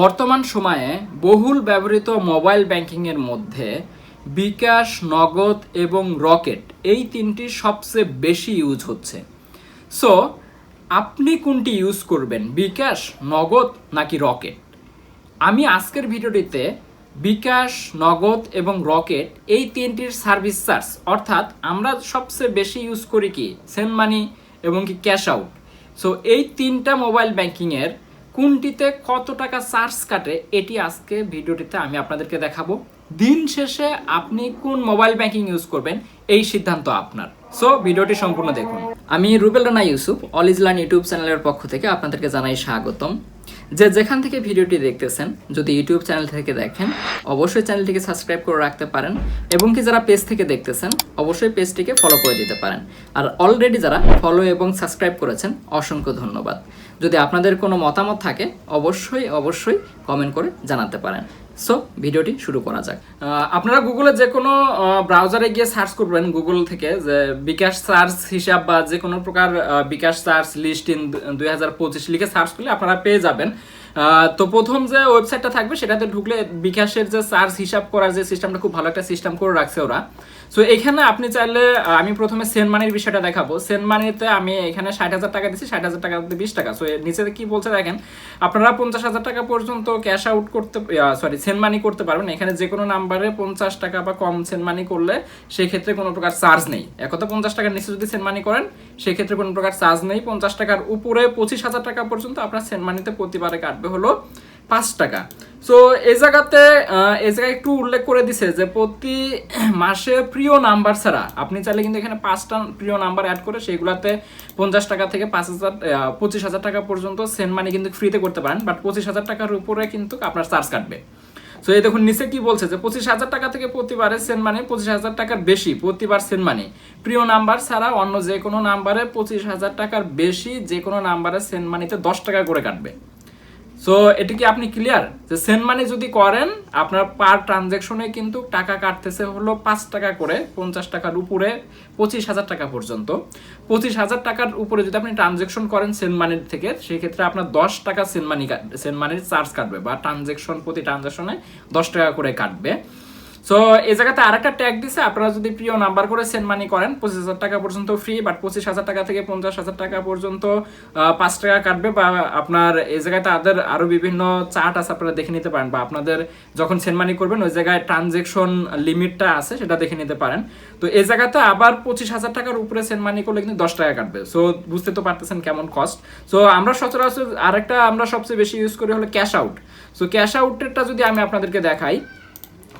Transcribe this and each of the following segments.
বর্তমান সময়ে বহুল ব্যবহৃত মোবাইল ব্যাংকিংয়ের মধ্যে বিকাশ, নগদ এবং রকেট এই তিনটি সবচেয়ে বেশি ইউজ হচ্ছে। সো, আপনি কোনটি ইউজ করবেন, বিকাশ, নগদ নাকি রকেট? আমি আজকের ভিডিওটিতে বিকাশ, নগদ এবং রকেট এই তিনটির সার্ভিস চার্জ, অর্থাৎ আমরা সবচেয়ে বেশি ইউজ করি কি সেন্ড মানি এবং কি ক্যাশ আউট। সো, এই তিনটা মোবাইল ব্যাংকিংয়ের কোনটিতে কত টাকা চার্জ কাটে, এটি আজকে ভিডিওটিতে আমি আপনাদেরকে দেখাবো। দিন শেষে আপনি কোন মোবাইল ব্যাংকিং ইউজ করবেন, এই সিদ্ধান্ত আপনার। সো ভিডিওটি সম্পূর্ণ দেখুন। আমি রুবেল রানা ইউসুফ, অল ইজলান ইউটিউব চ্যানেলের পক্ষ থেকে আপনাদেরকে জানাই স্বাগতম। যে যেখান থেকে ভিডিওটি দেখতেছেন, যদি ইউটিউব চ্যানেল থেকে দেখেন, অবশ্যই চ্যানেলটিকে সাবস্ক্রাইব করে রাখতে পারেন, এবং কি যারা পেজ থেকে দেখতেছেন, অবশ্যই পেজটিকে ফলো করে দিতে পারেন। আর অলরেডি যারা ফলো এবং সাবস্ক্রাইব করেছেন, অসংখ্য ধন্যবাদ। যদি আপনাদের কোনো মতামত থাকে, অবশ্যই অবশ্যই কমেন্ট করে জানাতে পারেন। সো ভিডিওটি শুরু করা যাক। আপনারা গুগলে যে কোনো ব্রাউজারে গিয়ে সার্চ করবেন গুগল থেকে যে বিকাশ সার্চ হিসাব বা যে কোনো প্রকার বিকাশ সার্চ লিস্ট ইন দুই হাজার পঁচিশ লিখে সার্চ করলে আপনারা পেয়ে যাবেন। তো প্রথম যে ওয়েবসাইটটা থাকবে, সেটাতে ঢুকলে বিকাশের যে সার্চ হিসাব করার যে সিস্টেমটা খুব ভালো একটা সিস্টেম করে রাখছে ওরা। সো এখানে আপনি চাইলে আমি প্রথমে সেন্ট মানির বিষয়টা দেখাবো। সেন্ট মানিতে আমি এখানে ষাট হাজার টাকা দিচ্ছি ষাট হাজার টাকা বিশ টাকা। সো নিচে কি বলছে দেখেন, আপনারা পঞ্চাশ হাজার টাকা পর্যন্ত ক্যাশ আউট করতে সরি সেন্ট মানি করতে পারবেন। এখানে যে কোনো নাম্বারে পঞ্চাশ টাকা বা কম সেন্ট মানি করলে সেক্ষেত্রে কোনো প্রকার চার্জ নেই। একথা পঞ্চাশ টাকার নিচে যদি সেন্ট মানি করেন, সেক্ষেত্রে কোনো প্রকার চার্জ নেই। পঞ্চাশ টাকার উপরে পঁচিশ হাজার টাকা পর্যন্ত আপনার সেন্ট মানিতে প্রতিবারে কাটবে হলো পাঁচ টাকা। সো এই জায়গাতে এই জায়গায় একটু উল্লেখ করে দিছে যে প্রতি মাসে প্রিয় নাম্বার ছাড়া আপনি চাইলে কিন্তু এখানে পাঁচটা প্রিয় নাম্বার অ্যাড করে সেইগুলাতে পঞ্চাশ টাকা থেকে পাঁচ হাজার পঁচিশ হাজার টাকা পর্যন্ত সেন্ট মানি কিন্তু ফ্রিতে করতে পারেন বাট পঁচিশ হাজার টাকার উপরে কিন্তু আপনার চার্জ কাটবে। সো এই দেখুন, নিচে কি বলছে যে পঁচিশ হাজার টাকা থেকে প্রতিবারে সেন্ট মানি পঁচিশ হাজার টাকার বেশি, প্রতিবার সেন্ট মানি প্রিয় নাম্বার ছাড়া অন্য যে কোনো নাম্বারে পঁচিশ হাজার টাকার বেশি যে কোনো নাম্বারে সেন্ট মানিতে দশ টাকা করে কাটবে। সো এটা কি আপনি ক্লিয়ার যে সেন্ড মানি যদি করেন, আপনার পার ট্রানজ্যাকশনে কিন্তু টাকা কাটতেছে হলো পাঁচ টাকা করে, পঞ্চাশ টাকার উপরে পঁচিশ হাজার টাকা পর্যন্ত। পঁচিশ হাজার টাকার উপরে যদি আপনি ট্রানজ্যাকশন করেন সেন্ড মানির থেকে, সেক্ষেত্রে আপনার দশ টাকা সেন্ড মানি সেন্ড মানির চার্জ কাটবে বা ট্রানজ্যাকশন প্রতি ট্রানজ্যাকশনে দশ টাকা করে কাটবে। সো এই জায়গাতে আরেকটা ট্যাগ দিছে, আপনারা যদি প্রিয় নাম্বার করে সেন্ড মানি করেন, পঁচিশ হাজার টাকা পর্যন্ত ফ্রি বাট পঁচিশ হাজার টাকা থেকে পঞ্চাশ হাজার টাকা পর্যন্ত পাঁচ টাকা কাটবে, বা আপনার এই জায়গায় তাদের আরও বিভিন্ন চার্ট আছে, আপনারা দেখে নিতে পারেন, বা আপনাদের যখন সেন্ড মানি করবেন, ওই জায়গায় ট্রানজেকশন লিমিটটা আছে, সেটা দেখে নিতে পারেন। তো এই জায়গাতে আবার পঁচিশ হাজার টাকার উপরে সেন্ড মানি করলে কিন্তু দশ টাকা কাটবে। সো বুঝতে তো পারতেছেন কেমন কস্ট সো আমরা সচরাচর আরেকটা আমরা সবচেয়ে বেশি ইউজ করি হলো ক্যাশ আউট সো ক্যাশ আউটেরটা যদি আমি আপনাদেরকে দেখাই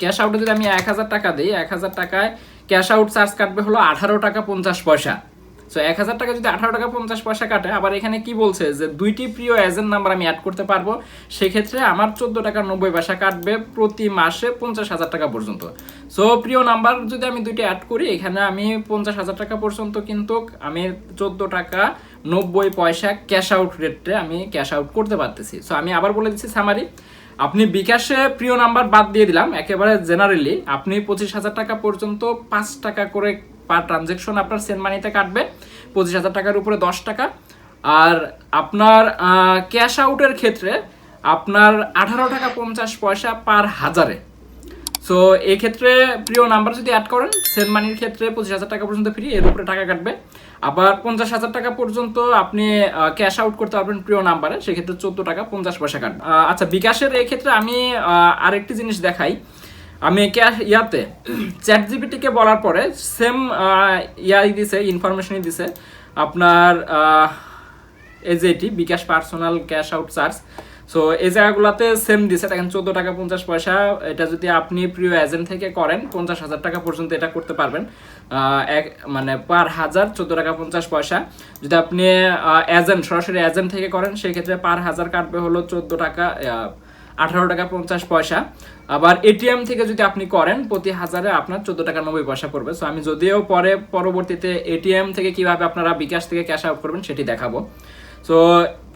ক্যাশ আউটে যদি আমি এক হাজার টাকা দিই, এক হাজার টাকায় ক্যাশ আউট চার্জ কাটবে হলো আঠারো টাকা পঞ্চাশ পয়সা। সো এক হাজার টাকা যদি আঠারো টাকা পঞ্চাশ পয়সা কাটে, আবার এখানে কি বলছে যে দুইটি প্রিয় এজেন্ট নাম্বার আমি অ্যাড করতে পারব, সেক্ষেত্রে আমার চোদ্দ টাকা নব্বই পয়সা কাটবে প্রতি মাসে পঞ্চাশ হাজার টাকা পর্যন্ত। সো প্রিয় নাম্বার যদি আমি দুইটি অ্যাড করি, এখানে আমি পঞ্চাশ হাজার টাকা পর্যন্ত কিন্তু আমি চোদ্দ টাকা নব্বই পয়সা ক্যাশ আউট রেটে আমি ক্যাশ আউট করতে পারতেছি। সো আমি আবার বলে দিচ্ছি সামারি আপনি বিকাশে প্রিয় নাম্বার বাদ দিয়ে দিলাম, একেবারে জেনারেলি আপনি পঁচিশ হাজার টাকা পর্যন্ত পাঁচ টাকা করে পার ট্রানজেকশন আপনার সেন্ট মানিতে কাটবে, পঁচিশ হাজার টাকার উপরে দশ টাকা। আর আপনার ক্যাশ আউটের ক্ষেত্রে আপনার আঠারো টাকা পঞ্চাশ পয়সা পার হাজারে। সো এই ক্ষেত্রে প্রিয় নাম্বার যদি অ্যাড করেন সেন্ট মানির ক্ষেত্রে পঁচিশ হাজার টাকা পর্যন্ত ফ্রি এর উপরে টাকা কাটবে। আবার পঞ্চাশ হাজার টাকা পর্যন্ত আপনি ক্যাশ আউট করতে পারবেন প্রিয় নাম্বারে সেক্ষেত্রে চোদ্দ টাকা পঞ্চাশ পয়সা কাটবে। আচ্ছা বিকাশের এই ক্ষেত্রে আমি আরেকটি জিনিস দেখাই। আমি ক্যাশ ইয়াতে চ্যাট জিপিটিকে বলার পরে সেম ইয়াই দিছে ইনফরমেশনই দিছে। আপনার এটি bKash personal cash out charge so এই জায়গাগুলোতে সেম দিছে। দেখেন, চোদ্দ টাকা পঞ্চাশ পয়সা। এটা যদি আপনি প্রিয় এজেন্ট থেকে করেন, পঞ্চাশ হাজার টাকা পর্যন্ত এটা করতে পারবেন। এক মানে পার হাজার চোদ্দ টাকা পঞ্চাশ পয়সা। যদি আপনি এজেন্ট সরাসরি এজেন্ট থেকে করেন সেক্ষেত্রে পার হাজার কাটবে হলো চোদ্দ টাকা আঠারো টাকা পঞ্চাশ পয়সা। আবার এটিএম থেকে যদি আপনি করেন, প্রতি হাজারে আপনার চোদ্দ টাকা নব্বই পয়সা পড়বে। সো আমি যদিও পরে, পরবর্তীতে এটিএম থেকে কীভাবে আপনারা বিকাশ থেকে ক্যাশ আউট করবেন, সেটি দেখাবো। সো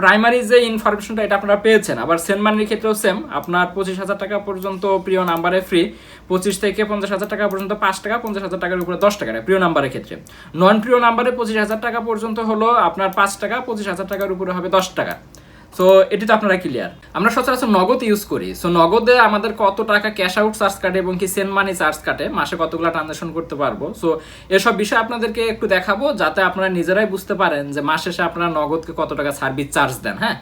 প্রাইমারি যে ইনফরমেশনটা এটা আপনারা পেয়েছেন, আবার সেন্ট মানির ক্ষেত্রেও সেম আপনার পঁচিশ হাজার টাকা পর্যন্ত প্রিয় নাম্বারে ফ্রি পঁচিশ থেকে পঞ্চাশ হাজার টাকা পর্যন্ত পাঁচ টাকা, পঞ্চাশ হাজার টাকার উপরে দশ টাকা প্রিয় নাম্বারের ক্ষেত্রে। নন প্রিয় নাম্বারে পঁচিশ হাজার টাকা পর্যন্ত হলো আপনার পাঁচ টাকা, পঁচিশ হাজার টাকার উপরে হবে দশ টাকা। সো এটি তো আপনারা ক্লিয়ার আমরা সচরাচর নগদ ইউজ করি। সো নগদে আমাদের কত টাকা ক্যাশ আউট চার্জ কাটে এবং কি সেন্ড মানি চার্জ কাটে মাসে কতগুলো ট্রানজাকশন করতে পারব। সো এসব বিষয় আপনাদেরকে একটু দেখাবো যাতে আপনারা নিজেরাই বুঝতে পারেন যে মাস শেষে আপনারা নগদকে কত টাকা সার্ভিস চার্জ দেন হ্যাঁ?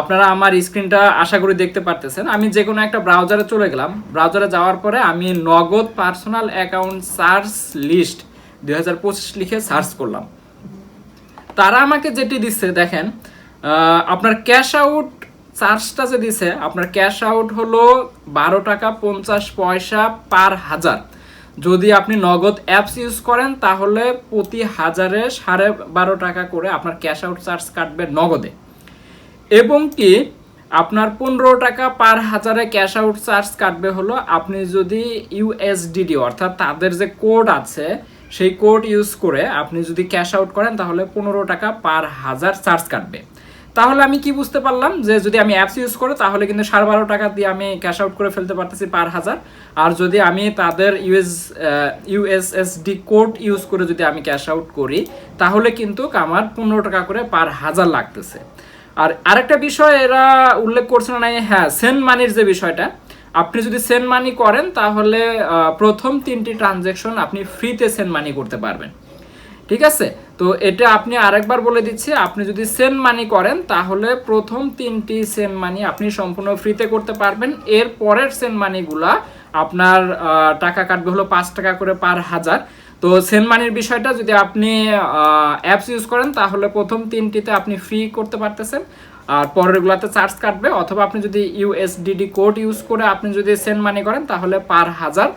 আপনারা আমার স্ক্রিনটা আশা করি দেখতে পারতেছেন। আমি যে কোনো একটা ব্রাউজারে চলে গেলাম। ব্রাউজারে যাওয়ার পরে আমি নগদ পার্সোনাল অ্যাকাউন্ট চার্জ লিস্ট দুই হাজার পঁচিশ লিখে সার্চ করলাম। তারা আমাকে যেটি দিচ্ছে, দেখেন আপনার ক্যাশ আউট চার্জটা যে দিছে, আপনার ক্যাশ আউট হলো বারো টাকা পঞ্চাশ পয়সা পার হাজার। যদি আপনি নগদ অ্যাপস ইউজ করেন, তাহলে প্রতি হাজারে সাড়ে বারো টাকা করে আপনার ক্যাশ আউট চার্জ কাটবে নগদে। এবং কি, আপনার পনেরো টাকা পার হাজারে ক্যাশ আউট চার্জ কাটবে হলো আপনি যদি ইউএসডিডি অর্থাৎ তাদের যে কোড আছে, সেই কোড ইউজ করে আপনি যদি ক্যাশ আউট করেন, তাহলে পনেরো টাকা পার হাজার চার্জ কাটবে। তাহলে আমি কি বুঝতে পারলাম যে যদি আমি অ্যাপস ইউজ করি, তাহলে কিন্তু সাড়ে বারো টাকা দিয়ে আমি ক্যাশ আউট করে ফেলতে পারতেছি পার হাজার। আর যদি আমি তাদের ইউএস ইউএসএসডি কোড ইউজ করে যদি আমি ক্যাশ আউট করি, তাহলে কিন্তু আমার পনেরো টাকা করে পার হাজার লাগতেছে। আর আরেকটা বিষয় এরা উল্লেখ করছে না হ্যাঁ সেন্ড মানির যে বিষয়টা, আপনি যদি সেন্ড মানি করেন, তাহলে প্রথম তিনটি ট্রানজ্যাকশন আপনি ফ্রিতে সেন্ড মানি করতে পারবেন। ঠিক আছে? তো এটা আপনি আরেকবার বলে দিচ্ছি, আপনি যদি সেন্ড মানি করেন, তাহলে প্রথম তিনটি সেন্ড মানি আপনি সম্পূর্ণ ফ্রিতে করতে পারবেন। এর পরের সেন্ড মানিগুলা আপনার টাকা কাটবে হলো পাঁচ টাকা করে পার হাজার। তো সেন্ড মানির বিষয়টা যদি আপনি অ্যাপস ইউজ করেন, তাহলে প্রথম তিনটিতে আপনি ফ্রি করতে পারতেছেন। আর পরেরগুলোতে চার্জ কাটবে, অথবা আপনি যদি ইউএসডিডি কোড ইউজ করে আপনি যদি সেন্ড মানি করেন, তাহলে পার হাজার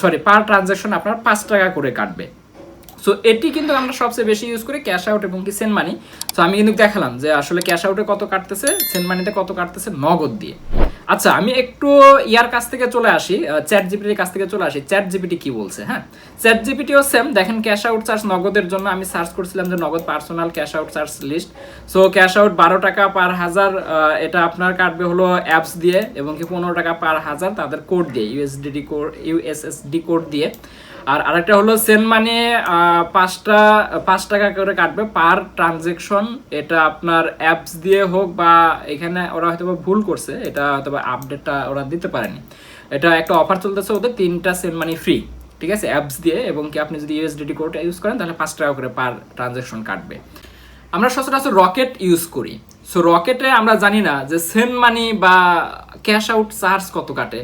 সরি পার ট্রানজ্যাকশন আপনার পাঁচ টাকা করে কাটবে। সো এটি কিন্তু আমরা সবচেয়ে বেশি ইউজ করি ক্যাশ আউট এবং কি সেন্ট মানি সো আমি কিন্তু দেখালাম যে আসলে ক্যাশ আউটে কত কাটতেছে সেন্ড মানিতে কত কাটতেছে, নগদ দিয়ে। আচ্ছা আমি একটু ইয়ার কাছ থেকে চলে আসি চ্যাট জিপিটির কাছ থেকে চলে আসি। চ্যাট জিপিটি কি বলছে হ্যাঁ? চ্যাট জিপিটিও সেম দেখেন ক্যাশ আউট চার্জ নগদের জন্য আমি সার্চ করছিলাম যে Nagad personal cash out charge list so cash out বারো টাকা পার হাজার এটা আপনার কাটবে হলো অ্যাপস দিয়ে এবং কি পনেরো টাকা পার হাজার তাদের কোড দিয়ে ইউএসডিডি কোড ইউএসএসডি কোড দিয়ে। আর আরেকটা হলো সেন্ড মানে পাঁচটা, পাঁচ টাকা করে কাটবে পার ট্রানজেকশন এটা আপনার অ্যাপস দিয়ে হোক বা এখানে ওরা হয়তো ভুল করছে, এটা হয়তো বা আপডেটটা ওরা দিতে পারেনি। এটা একটা অফার চলতেছে ওদের, তিনটা সেন্ড মানি ফ্রি ঠিক আছে? অ্যাপস দিয়ে, এবং কি আপনি যদি ইউএসডিটি কোড ইউজ করেন, তাহলে পাঁচ টাকা করে পার ট্রানজেকশন কাটবে। আমরা সচরাচর রকেট ইউজ করি। সো রকেটে আমরা জানি না যে সেন্ড মানি বা ক্যাশ আউট চার্জ কত কাটে,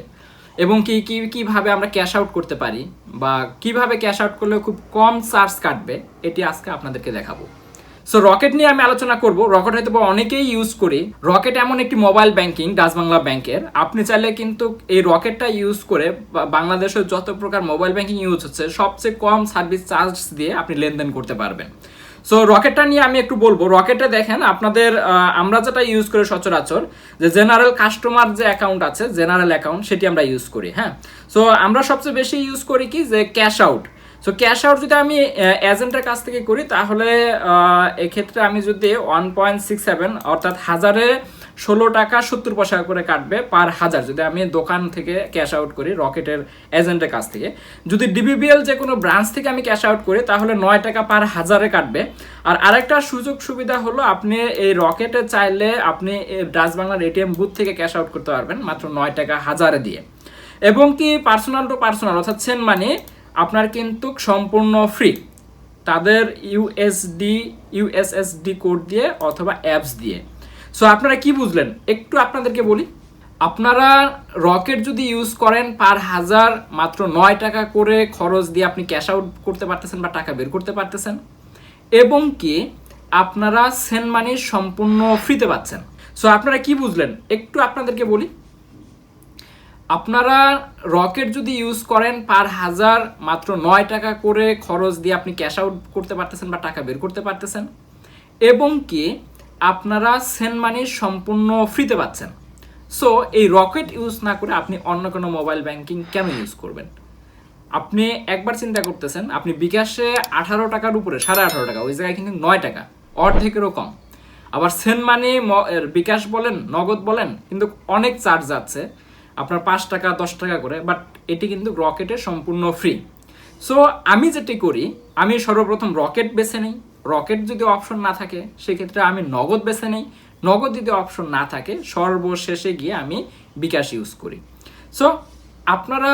এবং কি কি, কীভাবে আমরা ক্যাশ আউট করতে পারি, বা কীভাবে ক্যাশ আউট করলে খুব কম চার্জ কাটবে, এটি আজকে আপনাদেরকে দেখাবো। সো রকেট নিয়ে আমি আলোচনা করব। রকেট হয়তো অনেকেই ইউজ করি। রকেট এমন একটি মোবাইল ব্যাংকিং ডাচ বাংলা ব্যাংকের আপনি চাইলে কিন্তু এই রকেটটা ইউজ করে বাংলাদেশের যত প্রকার মোবাইল ব্যাংকিং ইউজ হচ্ছে, সবচেয়ে কম সার্ভিস চার্জ দিয়ে আপনি লেনদেন করতে পারবেন। সো রকেটটা নিয়ে আমি একটু বলব। রকেটে দেখেন, আপনাদের আমরা যেটা ইউজ করি সচরাচর, যে জেনারেল কাস্টমার যে অ্যাকাউন্ট আছে জেনারেল অ্যাকাউন্ট সেটি আমরা ইউজ করি হ্যাঁ? সো আমরা সবচেয়ে বেশি ইউজ করি কি? যে cash out so cash out যদি আমি এজেন্টের কাছ থেকে করি, তাহলে এক্ষেত্রে আমি যদি ওয়ান পয়েন্ট সিক্স সেভেন অর্থাৎ হাজারে ষোলো টাকা সত্তর পয়সা করে কাটবে পার হাজার, যদি আমি দোকান থেকে ক্যাশ আউট করি রকেটের এজেন্টের কাছ থেকে। যদি ডিবিবিএল যে কোনো ব্রাঞ্চ থেকে আমি ক্যাশ আউট করি, তাহলে নয় টাকা পার হাজারে কাটবে। আর আরেকটা সুযোগ সুবিধা হলো, আপনি এই রকেটে চাইলে আপনি ডাচ বাংলার এটিএম বুথ থেকে ক্যাশ আউট করতে পারবেন, মাত্র নয় টাকা হাজারে দিয়ে। এবং কি পার্সোনাল টু পার্সোনাল অর্থাৎ সেন মানে আপনার কিন্তু সম্পূর্ণ ফ্রি তাদের ইউএসডি ইউএসএসডি কোড দিয়ে অথবা অ্যাপস দিয়ে। সো আপনারা কি বুঝলেন? একটু আপনাদেরকে বলি। আপনারা রকেট যদি ইউজ করেন পার হাজার মাত্র নয় টাকা করে খরচ দিয়ে আপনি ক্যাশ আউট করতে পারতেছেন বা টাকা বের করতে পারতেছেন। এবং কি আপনারা সেন্ড মানি সম্পূর্ণ ফ্রিতে পাচ্ছেন। সো আপনারা কি বুঝলেন? একটু আপনাদেরকে বলি। আপনারা রকেট যদি ইউজ করেন পার হাজার মাত্র নয় টাকা করে খরচ দিয়ে আপনি ক্যাশ আউট করতে পারতেছেন বা টাকা বের করতে পারতেছেন। এবং কি আপনারা সেন্ড মানি সম্পূর্ণ ফ্রিতে পাচ্ছেন। সো এই রকেট ইউজ না করে আপনি অন্য কোনো মোবাইল ব্যাংকিং কেন ইউজ করবেন? আপনি একবার চিন্তা করতেছেন, আপনি বিকাশে আঠারো টাকার উপরে, সাড়ে আঠারো টাকা, ওই জায়গায় কিন্তু নয় টাকা, অর্ধেকেরও কম। আবার সেন্ড মানি বিকাশ বলেন, নগদ বলেন, কিন্তু অনেক চার্জ আছে। আপনার পাঁচ টাকা, দশ টাকা করে বাট এটি কিন্তু রকেটে সম্পূর্ণ ফ্রি সো আমি যেটি করি, আমি সর্বপ্রথম রকেট বেছে নিই। রকেট যদি অপশন না থাকে, সেক্ষেত্রে আমি নগদ বেছে নিই। নগদ যদি অপশন না থাকে, সর্বশেষে গিয়ে আমি বিকাশ ইউজ করি। সো আপনারা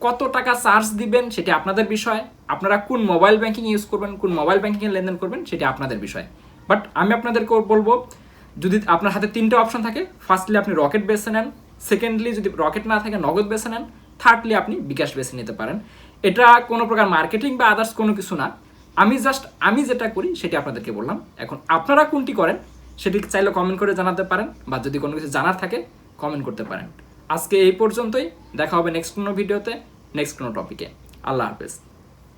কত টাকা চার্জ দিবেন সেটি আপনাদের বিষয়। আপনারা কোন মোবাইল ব্যাংকিং ইউজ করবেন, কোন মোবাইল ব্যাংকিং লেনদেন করবেন সেটি আপনাদের বিষয়। বাট আমি আপনাদেরকে বলব, যদি আপনার হাতে তিনটে অপশন থাকে ফার্স্টলি আপনি রকেট বেছে নেন সেকেন্ডলি যদি রকেট না থাকে, নগদ বেছে নেন। থার্ডলি আপনি বিকাশ বেছে নিতে পারেন। এটা কোনো প্রকার মার্কেটিং বা আদার্স কোনো কিছু না। আমি জাস্ট আমি যেটা করি, সেটি আপনাদেরকে বললাম। এখন আপনারা কোনটি করেন, সেটি চাইলে কমেন্ট করে জানাতে পারেন বা যদি কোনো কিছু জানার থাকে কমেন্ট করতে পারেন। আজকে এই পর্যন্তই। দেখা হবে নেক্সট কোনো ভিডিওতে নেক্সট কোনো টপিকে আল্লাহ হাফেজ।